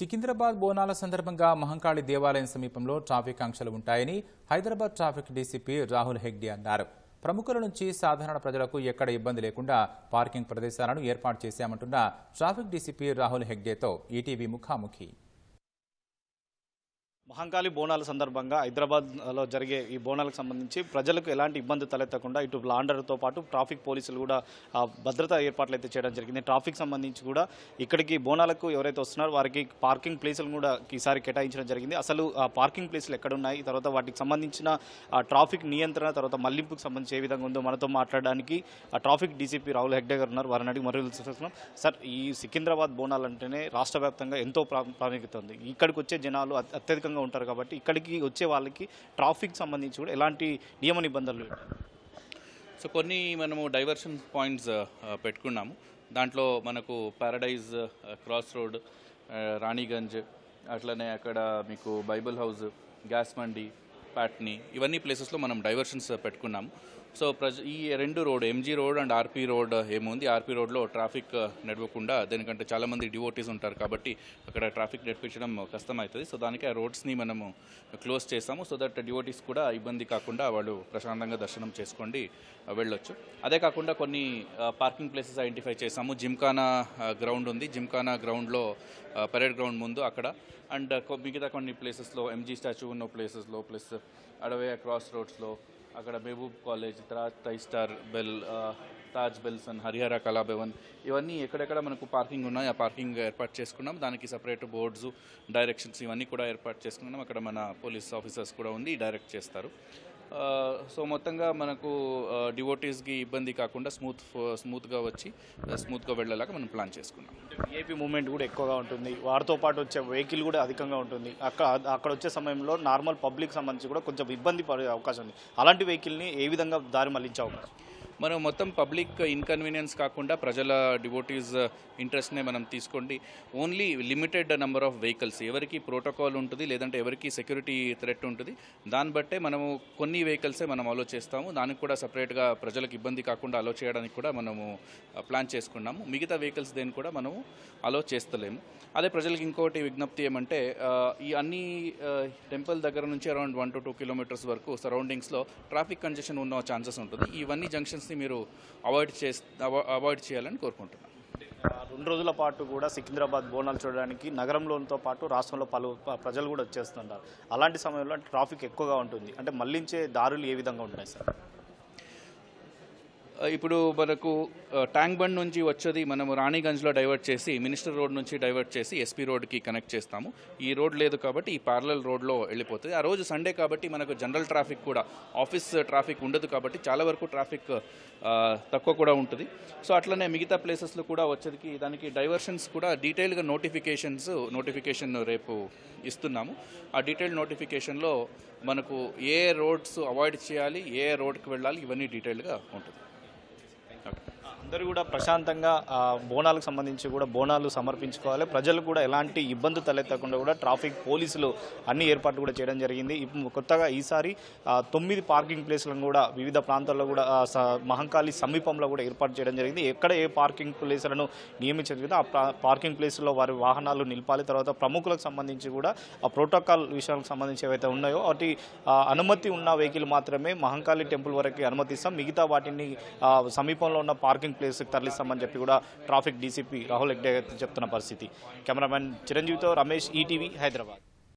సికింద్రాబాద్ బోనాల సందర్భంగా మహంకాళి దేవాలయం సమీపంలో ట్రాఫిక్ ఆంక్షలు ఉంటాయని హైదరాబాద్ ట్రాఫిక్ డీసీపీ రాహుల్ హెగ్డే అన్నారు. ప్రముఖుల నుంచి సాధారణ ప్రజలకు ఎక్కడ ఇబ్బంది లేకుండా పార్కింగ్ ప్రదేశాలను ఏర్పాటు చేశామంటున్న ట్రాఫిక్ డీసీపీ రాహుల్ హెగ్డేతో ఈటీవీ ముఖాముఖి. మహంకాళి బోనాల సందర్భంగా హైదరాబాద్లో జరిగే ఈ బోనాలకు సంబంధించి ప్రజలకు ఎలాంటి ఇబ్బంది తలెత్తకుండా ఇటు లాండర్తో పాటు ట్రాఫిక్ పోలీసులు కూడా భద్రతా ఏర్పాట్లు అయితే చేయడం జరిగింది. ట్రాఫిక్ సంబంధించి కూడా ఇక్కడికి బోనాలకు ఎవరైతే వస్తున్నారో వారికి పార్కింగ్ ప్లేసులు కూడా ఈసారి కేటాయించడం జరిగింది. అసలు ఆ పార్కింగ్ ప్లేసులు ఎక్కడున్నాయి? తర్వాత వాటికి సంబంధించిన ట్రాఫిక్ నియంత్రణ తర్వాత మళ్ళింపుకు సంబంధించి ఏ విధంగా ఉందో మనతో మాట్లాడడానికి ఆ ట్రాఫిక్ డీసీపీ రాహుల్ హెగ్డే గారు ఉన్నారు. వారిని అడిగి మరీ తెలుసుకుంటున్నాం సార్ ఈ సికింద్రాబాద్ బోనాలు అంటేనే రాష్ట్ర వ్యాప్తంగా ఎంతో ప్రాముఖ్యత ఉంది. ఇక్కడికి వచ్చే జనాలు అత్యధికంగా దూరంగా ఉంటారు కాబట్టి ఇక్కడికి వచ్చే వాళ్ళకి ట్రాఫిక్ సంబంధించి కూడా ఎలాంటి నియమ నిబంధనలు ఉంటాయి? సో కొన్ని మనము డైవర్షన్ పాయింట్స్ uh, uh, పెట్టుకున్నాము దాంట్లో మనకు పారడైజ్ క్రాస్ రోడ్ రాణిగంజ్ అట్లనే అక్కడ మీకు Bible House gas Mandi Patny ఇవన్నీ ప్లేసెస్లో మనం డైవర్షన్స్ uh, పెట్టుకున్నాము సో ప్రజ ఈ రెండు road MG road and RP road ఏముంది? ఆర్పీ రోడ్లో ట్రాఫిక్ uh, నడవకుండా దేనికంటే చాలామంది డివోటీస్ ఉంటారు కాబట్టి అక్కడ ట్రాఫిక్ నడిపించడం కష్టమవుతుంది సో దానికి ఆ రోడ్స్ని మనము క్లోజ్ చేస్తాము సో దట్ డివోటీస్ కూడా ఇబ్బంది కాకుండా వాళ్ళు ప్రశాంతంగా దర్శనం చేసుకోండి uh, వెళ్ళొచ్చు. అదే కాకుండా కొన్ని uh, పార్కింగ్ ప్లేసెస్ ఐడెంటిఫై చేసాము. జిమ్ఖానా గ్రౌండ్ ఉంది. జిమ్ఖానా గ్రౌండ్లో పరేడ్ గ్రౌండ్ ముందు అక్కడ. అండ్ మిగతా కొన్ని ప్లేసెస్లో ఎంజీ స్టాచ్యూ ఉన్న ప్లేసెస్లో ప్లస్ అడవే క్రాస్ రోడ్స్లో అక్కడ మహబూబ్ కాలేజ్ తర్వాత టై స్టార్ bell Taj bells and Harihara Kalabhavan ఇవన్నీ ఎక్కడెక్కడ మనకు పార్కింగ్ ఉన్నాయి ఆ పార్కింగ్ ఏర్పాటు చేసుకున్నాం. దానికి సపరేట్ బోర్డ్స్ డైరెక్షన్స్ ఇవన్నీ కూడా ఏర్పాటు చేసుకున్నాం. అక్కడ మన పోలీస్ ఆఫీసర్స్ కూడా ఉంది డైరెక్ట్ చేస్తారు. సో మొత్తంగా మనకు డివోటీస్కి ఇబ్బంది కాకుండా స్మూత్ స్మూత్గా వచ్చి స్మూత్గా వెళ్ళేలాగా మనం ప్లాన్ చేసుకున్నాం. ఏపీ మూమెంట్ కూడా ఎక్కువగా ఉంటుంది. వారితో పాటు వచ్చే వెహికల్ కూడా అధికంగా ఉంటుంది. అక్కడ అక్కడ వచ్చే సమయంలో నార్మల్ పబ్లిక్ సంబంధించి కూడా కొంచెం ఇబ్బంది పడే అవకాశం ఉంది. అలాంటి వెహికల్ని ఏ విధంగా దారి మళ్ళించే అవకాశం? మనం మొత్తం పబ్లిక్ ఇన్కన్వీనియన్స్ కాకుండా ప్రజల డివోటీస్ uh, ఇంట్రెస్ట్నే మనం తీసుకోండి. Only limited number of vehicles ఎవరికి ప్రోటోకాల్ ఉంటుంది లేదంటే ఎవరికి సెక్యూరిటీ థ్రెట్ ఉంటుంది దాన్ని బట్టే మనము కొన్ని వెహికల్సే మనం అలో చేస్తాము. దానికి కూడా సపరేట్గా ప్రజలకు ఇబ్బంది కాకుండా అలో చేయడానికి కూడా మనము uh, ప్లాన్ చేసుకున్నాము. మిగతా వెహికల్స్ దేని కూడా మనము అలో చేస్తలేము. అదే ప్రజలకు ఇంకోటి విజ్ఞప్తి ఏమంటే uh, ఈ అన్ని టెంపుల్ దగ్గర నుంచి around one to two kilometres వరకు సరౌండింగ్స్లో ట్రాఫిక్ కంజెషన్ ఉన్న ఛాన్సెస్ ఉంటుంది. ఇవన్నీ జంక్షన్స్ జంక్షన్స్ని మీరు అవాయిడ్ చే అవాయిడ్ చేయాలని కోరుకుంటున్నాను. రెండు రోజుల పాటు కూడా సికింద్రాబాద్ బోనాలు చూడడానికి నగరంలోతో పాటు రాష్ట్రంలో పలు ప్రజలు కూడా వచ్చేస్తుంటారు. అలాంటి సమయంలో ట్రాఫిక్ ఎక్కువగా ఉంటుంది. అంటే మళ్ళించే దారులు ఏ విధంగా ఉంటాయి సార్? ఇప్పుడు మనకు ట్యాంక్ బండ్ నుంచి వచ్చేది మనము రాణిగంజ్లో డైవర్ట్ చేసి మినిస్టర్ రోడ్ నుంచి డైవర్ట్ చేసి ఎస్పీ రోడ్కి కనెక్ట్ చేస్తాము. ఈ రోడ్ లేదు కాబట్టి ఈ పార్లల్ రోడ్లో వెళ్ళిపోతుంది. ఆ రోజు సండే కాబట్టి మనకు జనరల్ ట్రాఫిక్ కూడా ఆఫీస్ ట్రాఫిక్ ఉండదు కాబట్టి చాలా వరకు ట్రాఫిక్ తక్కువ కూడా ఉంటుంది. సో అట్లనే మిగతా ప్లేసెస్లో కూడా వచ్చేదికి దానికి డైవర్షన్స్ కూడా డీటెయిల్గా నోటిఫికేషన్స్ నోటిఫికేషన్ రేపు ఇస్తున్నాము. ఆ డీటెయిల్ నోటిఫికేషన్లో మనకు ఏ రోడ్స్ అవాయిడ్ చేయాలి ఏ రోడ్కి వెళ్ళాలి ఇవన్నీ డీటెయిల్గా ఉంటుంది. అందరూ కూడా ప్రశాంతంగా బోనాలకు సంబంధించి కూడా బోనాలు సమర్పించుకోవాలి. ప్రజలు కూడా ఎలాంటి ఇబ్బంది తలెత్తకుండా కూడా ట్రాఫిక్ పోలీసులు అన్ని ఏర్పాట్లు కూడా చేయడం జరిగింది. కొత్తగా ఈసారి తొమ్మిది పార్కింగ్ ప్లేస్లను కూడా వివిధ ప్రాంతాల్లో కూడా స- మహంకాళి సమీపంలో కూడా ఏర్పాటు చేయడం జరిగింది. ఎక్కడ ఏ పార్కింగ్ ప్లేసులను నియమించడం ఆ పార్కింగ్ ప్లేసుల్లో వారి వాహనాలు నిలపాలి. తర్వాత ప్రముఖులకు సంబంధించి కూడా ఆ ప్రోటోకాల్ విషయాలకు సంబంధించి ఏవైతే ఉన్నాయో వాటి అనుమతి ఉన్న వెహికల్ మాత్రమే మహంకాళి టెంపుల్ వరకు అనుమతిస్తాం. మిగతా వాటిని సమీపంలో ఉన్న పార్కింగ్ ప్లేస్కి తరలిస్తామని చెప్పి కూడా ట్రాఫిక్ డీసీపీ రాహుల్ హెగ్డే చెప్తున్న పరిస్థితి. కెమెరామెన్ చిరంజీవితో రమేష్ ఈటీవీ హైదరాబాద్.